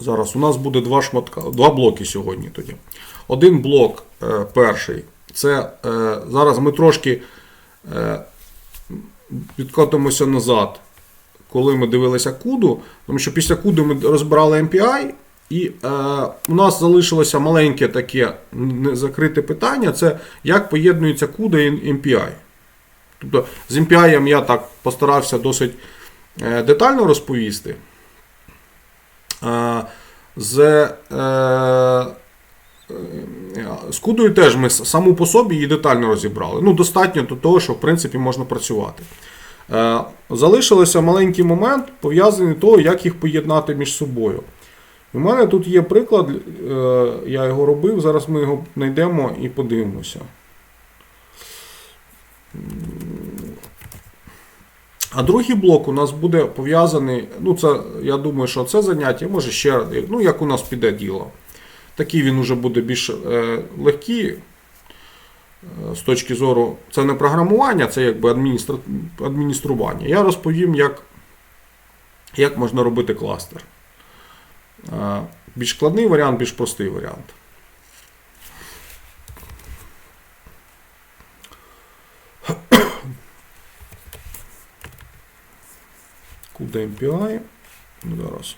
Зараз у нас буде два шматка, два блоки сьогодні тоді. Один блок е, перший. Це е, зараз ми трошки е, відкотимося назад, коли ми дивилися куду, тому що після куду ми розбирали MPI, і у нас залишилося маленьке таке незакрите питання: це як поєднується CUDA і MPI. Тобто з MPI я так постарався досить детально розповісти. З, е, е, з кудою теж ми саму по собі її детально розібрали. Ну, достатньо до того, що в принципі можна працювати. Е, Залишилося маленький момент, пов'язаний того, як їх поєднати між собою. У мене тут є приклад, я його робив, зараз ми його знайдемо і подивимося. А другий блок у нас буде пов'язаний. Ну, це, я думаю, що це заняття, може ще, ну, як у нас піде діло. Такий він уже буде більш е, легкий. е, З точки зору, це не програмування, це якби адміністра... адміністрування. Я розповім, як, як можна робити кластер. Е, Більш складний варіант, більш простий варіант. Куди MPI? Ну, Зараз.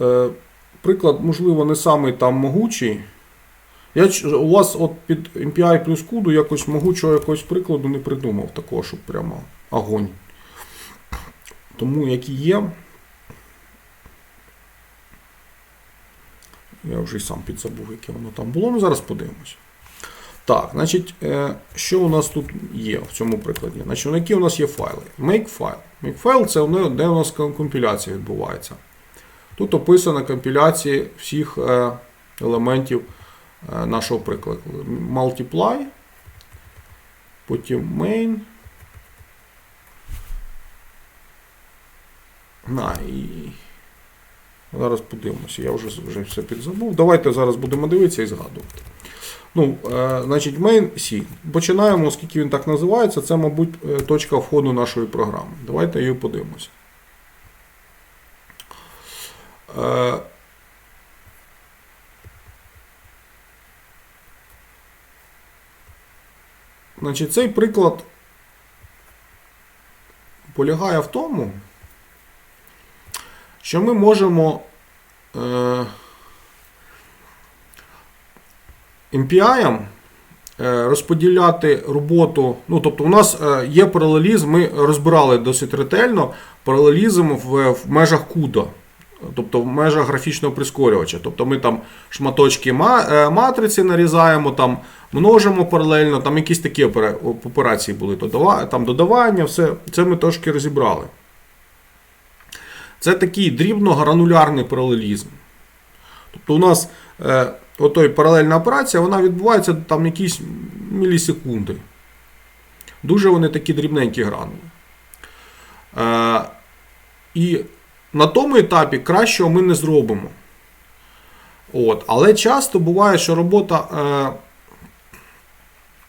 Е, приклад, можливо, не самий там могучий. Я, у вас от під MPI плюс куду якось могучого якогось прикладу не придумав такого, щоб прямо огонь. Тому які є. Я вже й сам підзабув, яке воно там було. Ну, зараз подивимося. Так, значить, е, що у нас тут є в цьому прикладі? Значить, які у нас є файли? Makefile. Makefile це де у нас компіляція відбувається. Тут описано компіляції всіх е, елементів е, нашого прикладу. Multiply, потім main. На, і... Зараз подивимося, я вже, вже все підзабув. Давайте зараз будемо дивитися і згадувати. Ну, е, значить, main C. Починаємо, оскільки він так називається, це, мабуть, е, точка входу нашої програми. Давайте її подивимося. Е, Значить, цей приклад полягає в тому, що ми можемо е, MPI е, розподіляти роботу. Ну, тобто, у нас е, є паралелізм, ми розбирали досить ретельно паралелізм в, в межах CUDA. Тобто в межах графічного прискорювача. Тобто ми там шматочки е, матриці нарізаємо, там множимо паралельно, там якісь такі операції були, там додавання, все це ми трошки розібрали. Це такий дрібно-гранулярний паралелізм. Тобто у нас отой паралельна операція вона відбувається там якісь мілісекунди. Дуже вони такі дрібненькі гранули. Е, і на тому етапі кращого ми не зробимо. От. Але часто буває, що робота. Е,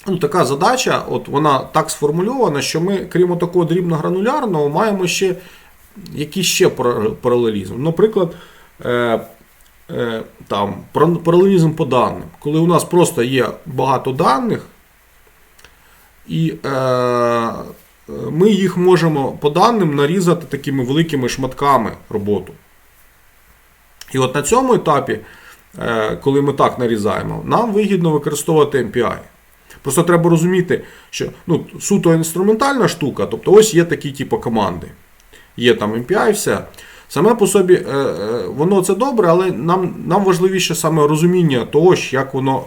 ну, така задача, от вона так сформульована, що ми, крім такого дрібно-гранулярного, маємо ще якийсь ще паралелізм. Наприклад, е, там, пара- паралелізм по даним. Коли у нас просто є багато даних, і е, ми їх можемо по даним нарізати такими великими шматками роботу. І от на цьому етапі, е, коли ми так нарізаємо, нам вигідно використовувати MPI. Просто треба розуміти, що ну, суто інструментальна штука, тобто ось є такі типу команди. Є там MPI, все. Саме по собі е, е, воно це добре, але нам, нам важливіше саме розуміння того, як воно,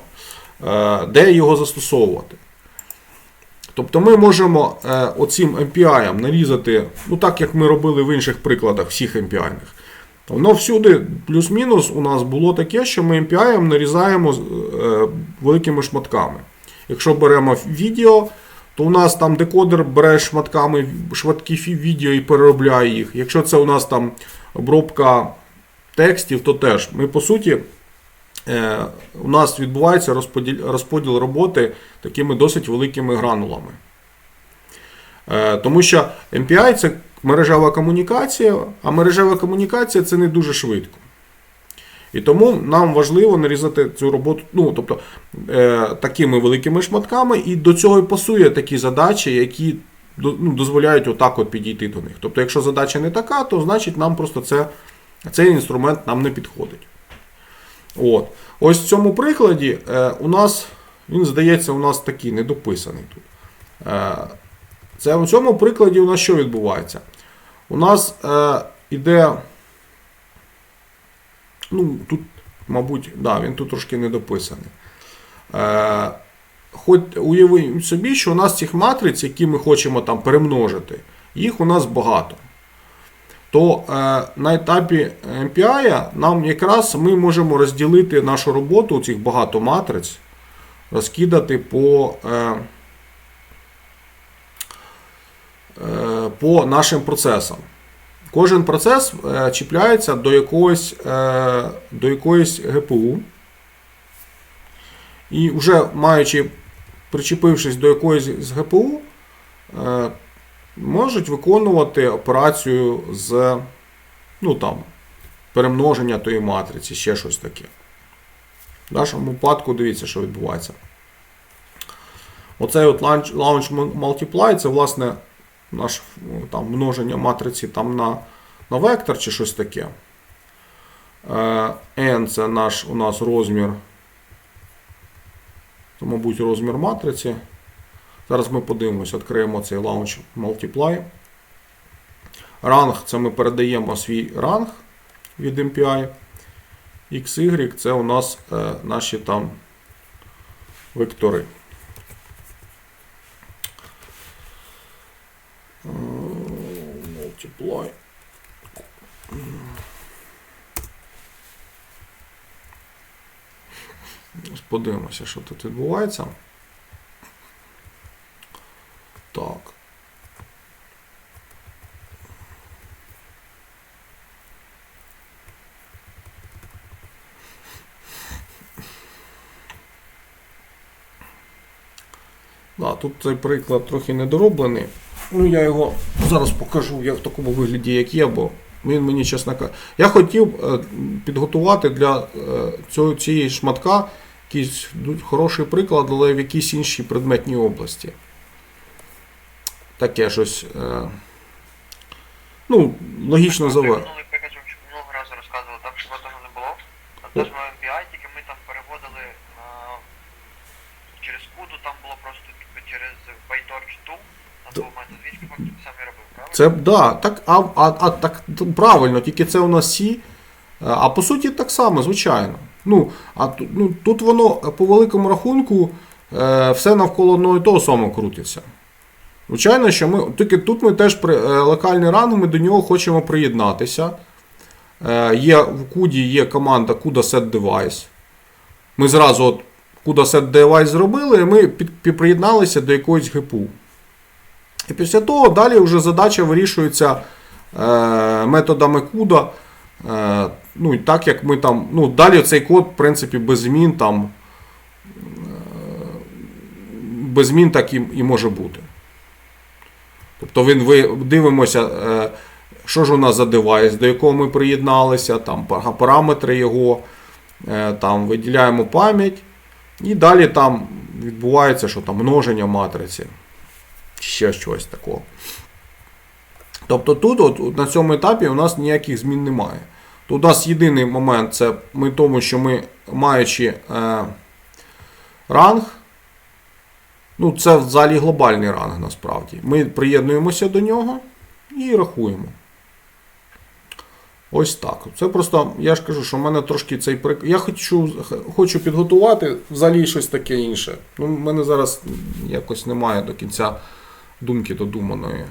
е, де його застосовувати. Тобто ми можемо оцим MPI нарізати, ну так як ми робили в інших прикладах всіх MPI. Воно всюди плюс-мінус у нас було таке, що ми MPI нарізаємо великими шматками. Якщо беремо відео, то у нас там декодер бере шматками фі- відео і переробляє їх. Якщо це у нас там обробка текстів, то теж ми по суті. е, У нас відбувається розподіл, розподіл роботи такими досить великими гранулами. Е, Тому що MPI це мережева комунікація, а мережева комунікація це не дуже швидко. І тому нам важливо нарізати цю роботу, ну, тобто, е, такими великими шматками, і до цього і пасує такі задачі, які ну, дозволяють отак от підійти до них. Тобто, якщо задача не така, то значить нам просто це, цей інструмент нам не підходить. От. Ось в цьому прикладі е, у нас, він здається, у нас такий недописаний тут. Е, це в цьому прикладі у нас що відбувається? У нас е, іде. Ну, тут, мабуть, да, він тут трошки недописаний. Е, хоч уявимо собі, що у нас цих матриць, які ми хочемо там перемножити, їх у нас багато. То е, на етапі MPI нам якраз ми можемо розділити нашу роботу, цих багато матриць, розкидати по, е, е, по нашим процесам. Кожен процес е, чіпляється до якогось, е, до якоїсь ГПУ. І вже маючи, причепившись до якоїсь з ГПУ, е, можуть виконувати операцію з ну, там, перемноження тої матриці, ще щось таке. В нашому випадку дивіться, що відбувається. Оцей от launch, launch multiply це, власне, наше там, множення матриці там, на, на вектор чи щось таке. Е, N це наш у нас розмір. Це, мабуть, розмір матриці. Зараз ми подивимося, відкриємо цей Launch Multiply. Ранг це ми передаємо свій ранг від MPI. XY це у нас е, наші там вектори. Multiply. Подивимося, що тут відбувається. Так. Да, тут цей приклад трохи недороблений. Ну, я його зараз покажу я в такому вигляді, як є, бо він мені, чесно каже. Я хотів е, підготувати для е, цього, цієї шматка якийсь хороший приклад, але в якійсь іншій предметній області. Таке щось. Е, ну, логічно заве. Минулий приклад, що минулого разу розказували, там чого того не було. Там теж мав MPI, тільки ми там переводили а, через куду, там було просто типу, через PyTorch tool, там Т- був метод вічки, фактично ти самі робив, правильно? Це да, так, а, а, а так правильно, тільки це у нас. Е, А по суті так само, звичайно. Ну, а ну, тут воно по великому рахунку е, все навколо одного і того самого крутиться. Звичайно, що ми. Тільки тут ми теж при е, локальний ранг, ми до нього хочемо приєднатися. Е, є, в CUDA є команда CUDA Set Device. Ми зразу от CUDA Set Device зробили, і ми під, під- приєдналися до якоїсь ГПУ. І після того далі вже задача вирішується е, методами CUDA. Е, ну, і так як ми там. Ну, далі цей код, в принципі, без змін там. Е, без змін так і, і може бути. Тобто він, ви дивимося, що ж у нас за девайс, до якого ми приєдналися, там параметри його, там виділяємо пам'ять. І далі там відбувається, що там множення матриці ще щось такого. Тобто тут, от, на цьому етапі, у нас ніяких змін немає. Тут у нас єдиний момент це ми тому, що ми, маючи е, ранг, ну це взагалі глобальний ранг насправді. Ми приєднуємося до нього і рахуємо. Ось так. Це просто, я ж кажу, що в мене трошки цей прик... Я хочу, хочу підготувати взагалі щось таке інше. Ну, в мене зараз якось немає до кінця думки додуманої.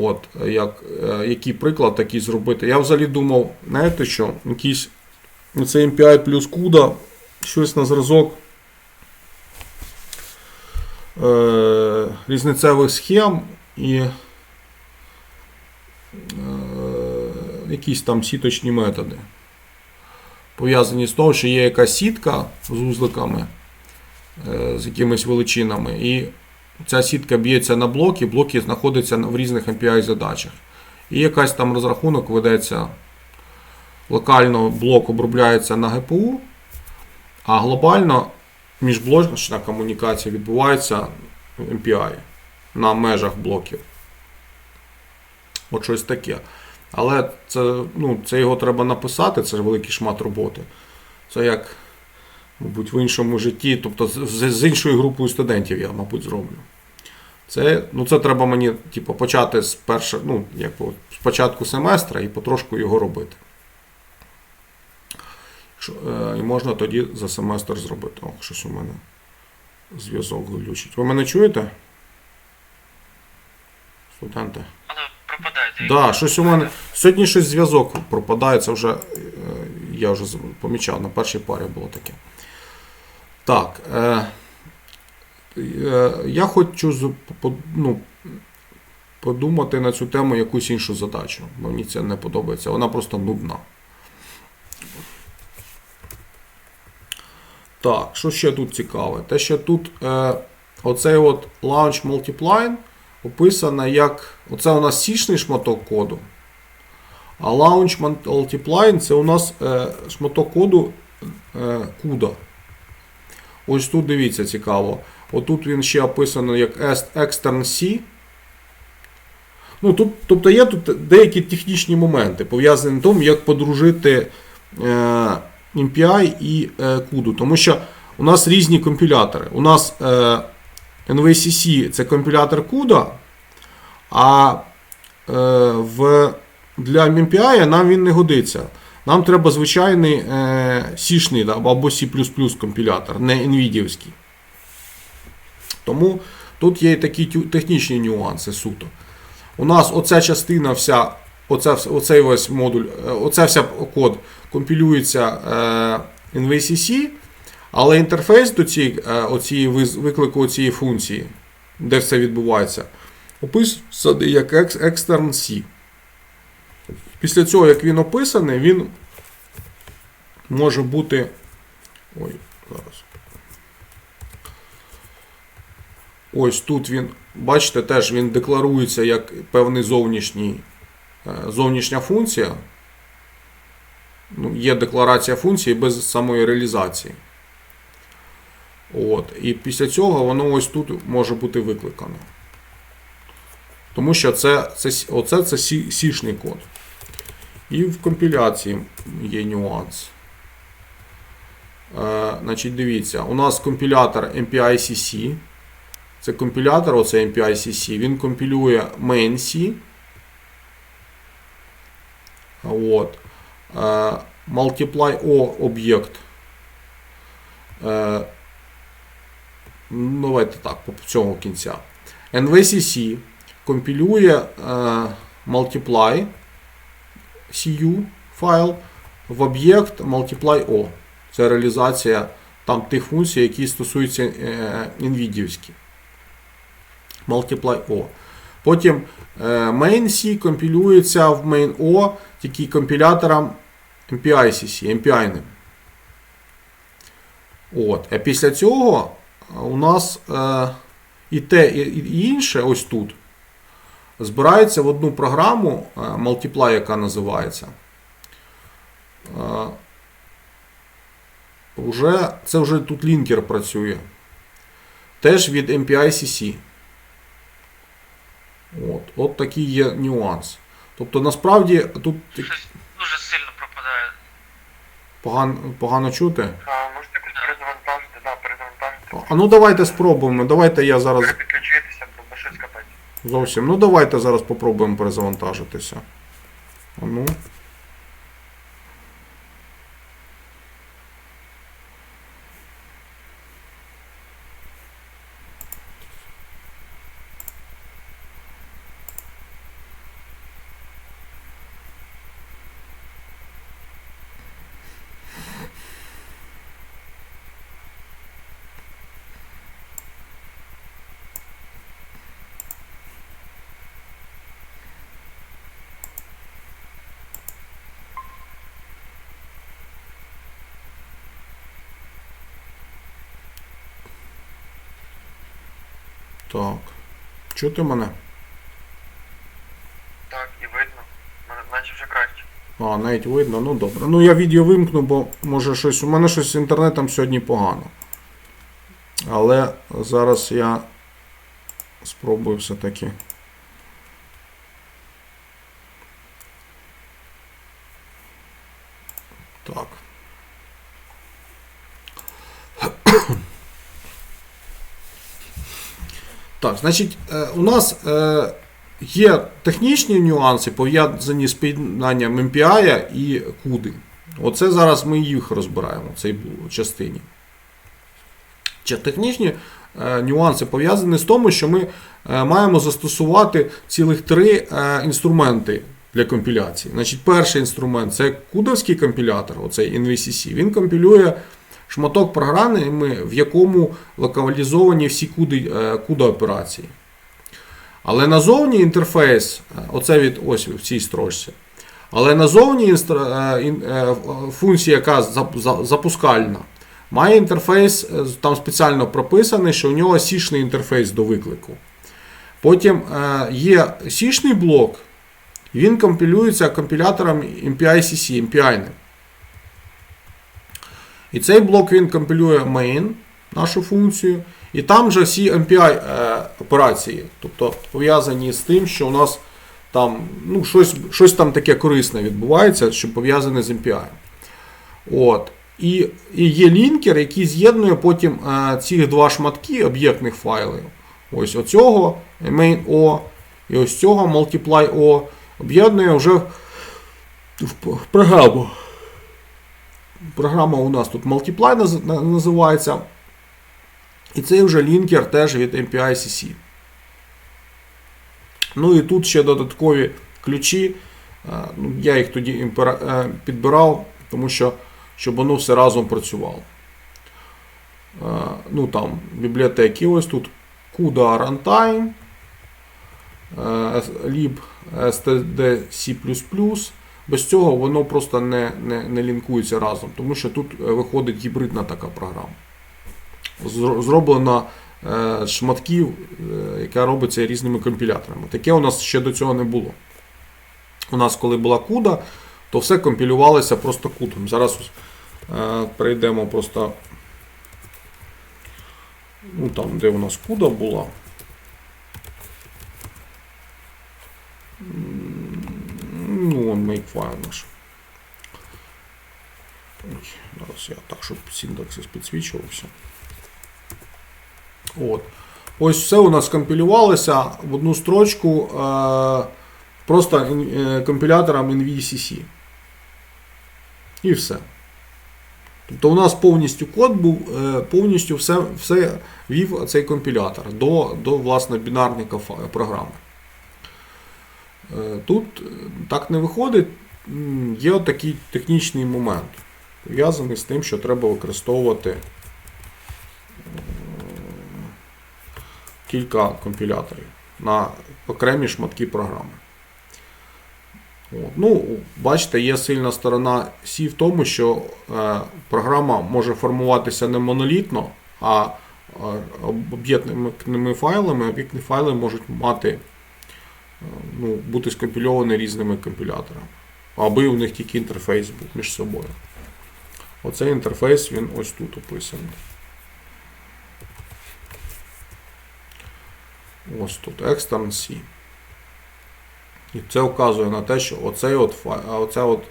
От, як, е, який приклад такий зробити. Я взагалі думав, знаєте що, якийсь ну, це MPI плюс CUDA, щось на зразок е, різницевих схем і е, якісь там сіточні методи. Пов'язані з того, що є якась сітка з узликами, е, з якимись величинами, і ця сітка б'ється на блоки, блоки знаходяться в різних MPI задачах. І якась там розрахунок ведеться локально блок обробляється на ГПУ, а глобально міжблочна комунікація відбувається в MPI на межах блоків. От щось таке. Але це, ну, це його треба написати, це ж великий шмат роботи. Це як, мабуть, в іншому житті, тобто з, з- іншою групою студентів я, мабуть, зроблю. Це, ну, це треба мені типу, почати з першого, ну, як, з початку семестра і потрошку його робити. Е, і можна тоді за семестр зробити. О, щось у мене зв'язок глючить. Ви мене чуєте? Студенти? Да, щось у мене. Сьогодні щось зв'язок пропадає, це вже е, я вже помічав, на першій парі було таке. Так. Е, е, я хочу ну, подумати на цю тему якусь іншу задачу. Мені це не подобається. Вона просто нудна. Так, що ще тут цікаве? Те, що тут е, оцей от Launch Multipline описано як. Оце у нас сішний шматок коду. А Launch Multipline це у нас е, шматок коду е, CUDA. Ось тут дивіться цікаво. Отут він ще описано як Extern C. Ну, тут, тобто є тут деякі технічні моменти, пов'язані з тим, як подружити е, MPI і е, CUDA. Тому що у нас різні компілятори. У нас е, NVCC це компілятор CUDA, а е, в, для MPI нам він не годиться. Нам треба звичайний е, C-шний або C компілятор, не NVIDIA. Тому тут є і такі технічні нюанси суто. У нас оця частина вся, оця, оцей весь модуль, е, оця вся код компілюється е, NVCC, але інтерфейс до цієї, е, оцієї виклику цієї функції, де все відбувається, описаний як ex- extern C. Після цього, як він описаний, він може бути. Ой, зараз. Ось тут він, бачите, теж він декларується як певний зовнішній, е, зовнішня функція. Ну, є декларація функції без самої реалізації. От. І після цього воно ось тут може бути викликано. Тому що це, це, оце це сішний код. І в компіляції є нюанс. Е, значить, дивіться, у нас компілятор MPI-CC. Це компілятор, оце MPI-CC, він компілює main-C. От. Е, Multiply O об'єкт. Е, ну, давайте так, по цьому кінця. NVCC компілює е, Multiply CU файл в об'єкт Multiply O. Це реалізація там тих функцій, які стосуються е, NVIDIA. Multiply O. Потім е, main-C компілюється в main-O тільки компілятором MPI-CC, MPI. -ним. От. А після цього у нас е, і те, і інше ось тут збирається в одну програму е, Multiply, яка називається. Е, Уже, це вже тут лінкер працює. Теж від MPI-CC. От, от такий є нюанс. Тобто, насправді тут Щось дуже сильно пропадає. погано, погано чути. А, можете якось перезавантажити, да, перезавантажити. А ну давайте спробуємо. Давайте я зараз капець. Зовсім. Ну давайте зараз попробуємо перезавантажитися. Ну. Так. Чути мене? Так, і видно. Мене наче вже краще. А, навіть видно, ну добре. Ну я відео вимкну, бо може щось. У мене щось з інтернетом сьогодні погано. Але зараз я спробую все-таки. Так. Так, значить, е, у нас е, є технічні нюанси, пов'язані з поєднанням MPI і CUDA. Оце зараз ми їх розбираємо в цій частині. Чи технічні е, нюанси пов'язані з тому, що ми маємо застосувати цілих три інструменти для компіляції. Значить, перший інструмент це кудовський компілятор, оцей NVCC. Він компілює шматок програми, в якому локалізовані всі куди, е, куда операції. Але назовні інтерфейс, е, оце від ось в цій строчці. Але назовні е, функція, яка запускальна, має інтерфейс, там спеціально прописаний, що у нього сішний інтерфейс до виклику. Потім є сішний блок, він компілюється компілятором MPI-CC, MPI. -ним. І цей блок він компілює main, нашу функцію, і там же всі MPI е, операції, тобто пов'язані з тим, що у нас там ну, щось, щось там таке корисне відбувається, що пов'язане з MPI. От. І, і є лінкер, який з'єднує потім е, ці два шматки об'єктних файлів. Ось оцього main.o і ось цього multiply.o об'єднує вже в, в програму. Програма у нас тут Multiply називається. І цей вже лінкер теж від MPI-CC. Ну і тут ще додаткові ключі. Е, ну, Я їх тоді е, підбирав, тому що щоб воно все разом працювало. Е, Ну там бібліотеки ось тут CUDA Runtime, lib C++. Без цього воно просто не, не, не лінкується разом, тому що тут е, виходить гібридна така програма. Зро- Зроблена е, шматків, е, яка робиться різними компіляторами. Таке у нас ще до цього не було. У нас, коли була CUDA, то все компілювалося просто CUDA. Зараз перейдемо просто. Ну, там, де у нас CUDA була. Ну, он makefile наш. Зараз я так, щоб синтаксис підсвічувався. От. Ось все у нас компілювалося в одну строчку е, просто е, компілятором NVCC. І все. Тобто у нас повністю код був, е, повністю все, все вів цей компілятор до, до власне бінарника програми. Е, Тут е, так не виходить. Є такий технічний момент, пов'язаний з тим, що треба використовувати е, кілька компіляторів на окремі шматки програми. Ну, бачите, є сильна сторона C в тому, що е, програма може формуватися не монолітно, а об'єктними файлами, об'єктні файли можуть мати ну, бути скомпільовані різними компіляторами, аби у них тільки інтерфейс був між собою. Оцей інтерфейс він ось тут описаний. Ось тут Extern C. І це вказує на те, що оцей от, оце от,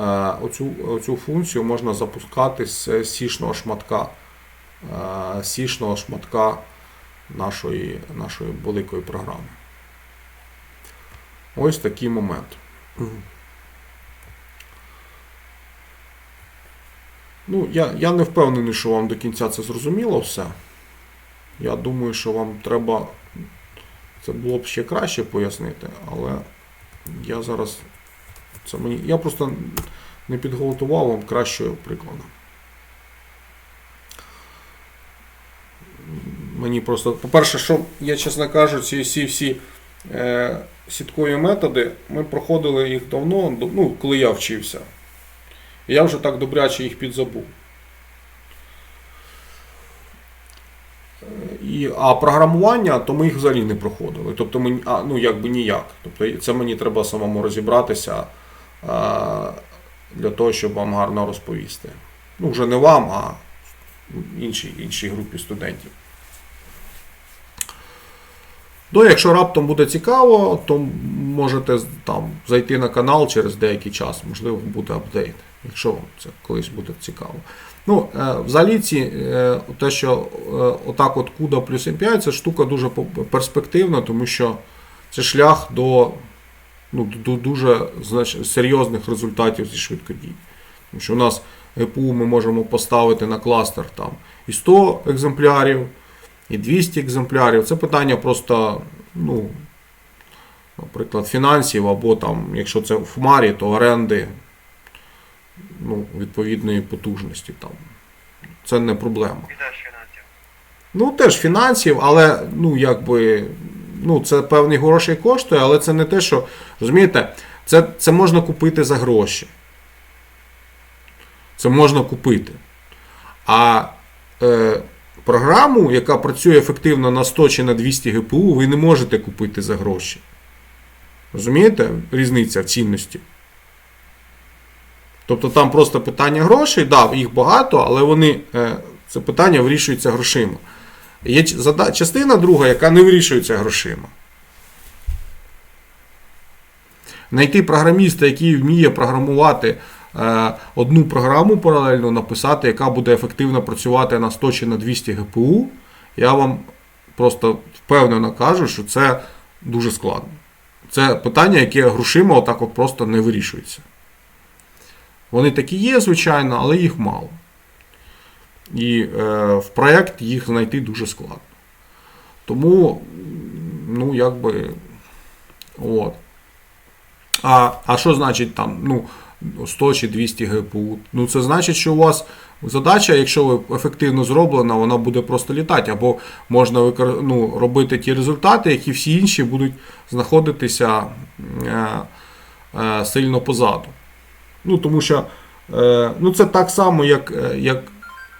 е, оцю, оцю функцію можна запускати з сішного шматка, е, сішного шматка нашої, нашої великої програми. Ось такий момент. Ну, я, я не впевнений, що вам до кінця це зрозуміло все. Я думаю, що вам треба. Це було б ще краще пояснити, але я зараз. Це мені. Я просто не підготував вам кращого прикладу. Мені просто, по-перше, що я, чесно кажучи, ці всі всі сіткові методи, ми проходили їх давно, ну, коли я вчився. Я вже так добряче їх підзабув. Е, і, а програмування, то ми їх взагалі не проходили. Тобто ми, а, ну, якби ніяк. Тобто це мені треба самому розібратися а, для того, щоб вам гарно розповісти. Ну, вже не вам, а іншій, іншій групі студентів. Ну, якщо раптом буде цікаво, то можете там зайти на канал через деякий час, можливо, буде апдейт, якщо вам це колись буде цікаво. Ну, е, взагалі, ці, е, те, що е, отак от CUDA плюс MPI, це штука дуже перспективна, тому що це шлях до, ну, до дуже серйозних результатів зі швидкодій. Тому що у нас ГПУ ми можемо поставити на кластер там і 100 екземплярів, і 200 екземплярів. Це питання просто, ну, наприклад, фінансів, або там, якщо це в хмарі, то оренди ну, відповідної потужності. Там. Це не проблема. І теж фінансів. Ну, теж фінансів, але ну, якби, ну, це певний грошей коштує, але це не те, що. Розумієте, це, це можна купити за гроші. Це можна купити. А е, програму, яка працює ефективно на 100 чи на 200 ГПУ, ви не можете купити за гроші. Розумієте? Різниця в цінності. Тобто там просто питання грошей, да, їх багато, але вони, е, це питання вирішується грошима. Є частина друга, яка не вирішується грошима. Знайти програміста, який вміє програмувати одну програму паралельно, написати, яка буде ефективно працювати на 100 чи на 200 ГПУ, я вам просто впевнено кажу, що це дуже складно. Це питання, яке грошима отак от просто не вирішується. Вони такі є, звичайно, але їх мало. І е, в проєкт їх знайти дуже складно. Тому, ну, якби. От. А, а що значить там, ну, 100 чи 200 ГПУ? Ну, це значить, що у вас задача, якщо ви ефективно зроблена, вона буде просто літати. Або можна викор... ну, робити ті результати, які всі інші будуть знаходитися е, е, сильно позаду. Ну, тому що е, ну, це так само, як, е, як,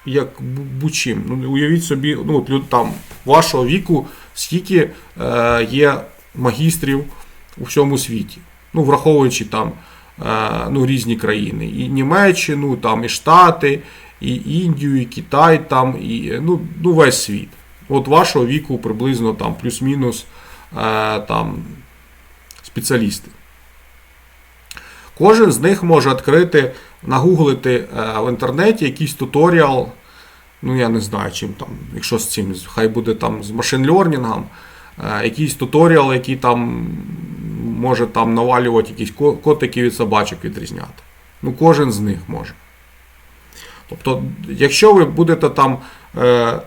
як бу- будь-чим. Ну, уявіть собі, ну, от там, вашого віку, скільки е, є магістрів у всьому світі. Ну, враховуючи там ну, різні країни. І Німеччину, там, і Штати, і Індію, і Китай, там, і ну, ну, весь світ. От вашого віку приблизно там плюс-мінус е, там, спеціалісти. Кожен з них може відкрити, нагуглити е, в інтернеті якийсь туторіал. Ну, я не знаю, чим там, якщо з цим, хай буде там з машин-лернінгом, е, якийсь туторіал, який там може там навалювати якісь ко- котиків від собачок відрізняти. Ну, кожен з них може. Тобто, якщо ви будете там, е, е,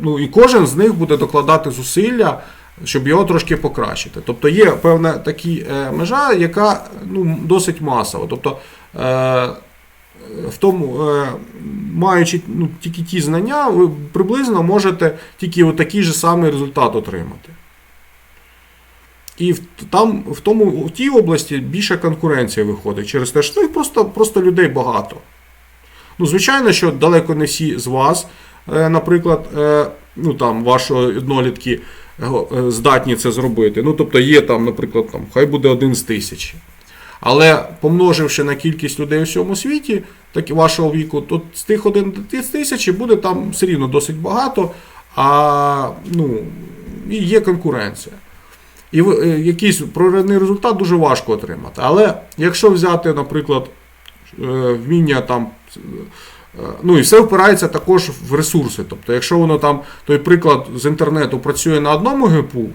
ну і кожен з них буде докладати зусилля, щоб його трошки покращити. Тобто є певна такі е, межа, яка ну, досить масова. Тобто, в тому, маючи ну, тільки ті знання, ви приблизно можете тільки такий же самий результат отримати. І там, в, тому, в тій області більша конкуренція виходить через те, що ну, їх просто, просто людей багато. Ну, звичайно, що далеко не всі з вас, е, наприклад, е, ну там ваші однолітки е, здатні це зробити. Ну, тобто є там, наприклад, там, хай буде один з тисячі. Але помноживши на кількість людей у всьому світі, так і вашого віку, то з тих один з тисячі буде там все рівно досить багато, а ну, і є конкуренція. І е, якийсь проривний результат дуже важко отримати. Але якщо взяти, наприклад, е, вміння там. е, Ну і все впирається також в ресурси. Тобто, якщо воно там, той приклад з інтернету працює на одному ГПУ,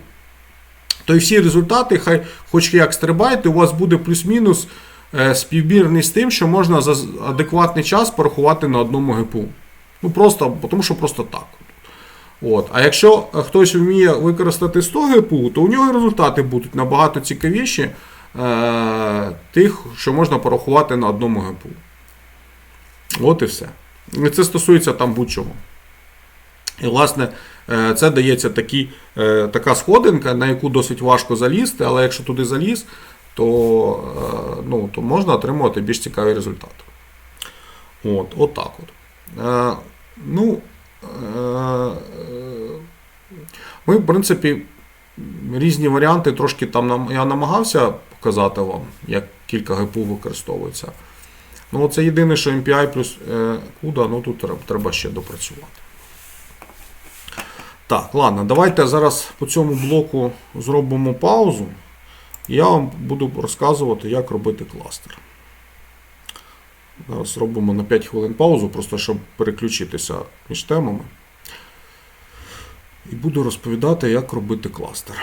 то і всі результати, хай хоч як стрибайте, у вас буде плюс-мінус співмірний з тим, що можна за адекватний час порахувати на одному ГПУ. Ну просто, тому що просто так. От. А якщо е, хтось вміє використати 100 ГПУ, то у нього результати будуть набагато цікавіші е, тих, що можна порахувати на одному ГПУ. От і все. І це стосується там будь-чого. І, власне, е, це дається такі, е, така сходинка, на яку досить важко залізти, але якщо туди заліз, то, ну, то можна отримувати більш цікаві результати. От, от так от. Ну, Ми, в принципі, різні варіанти трошки там я намагався показати вам, як кілька ГПУ використовується. Ну, це єдине, що MPI плюс е, CUDA, ну тут треба ще допрацювати. Так, ладно, давайте зараз по цьому блоку зробимо паузу. І я вам буду розказувати, як робити кластер. Зараз робимо на 5 хвилин паузу, просто щоб переключитися між темами. І буду розповідати, як робити кластер.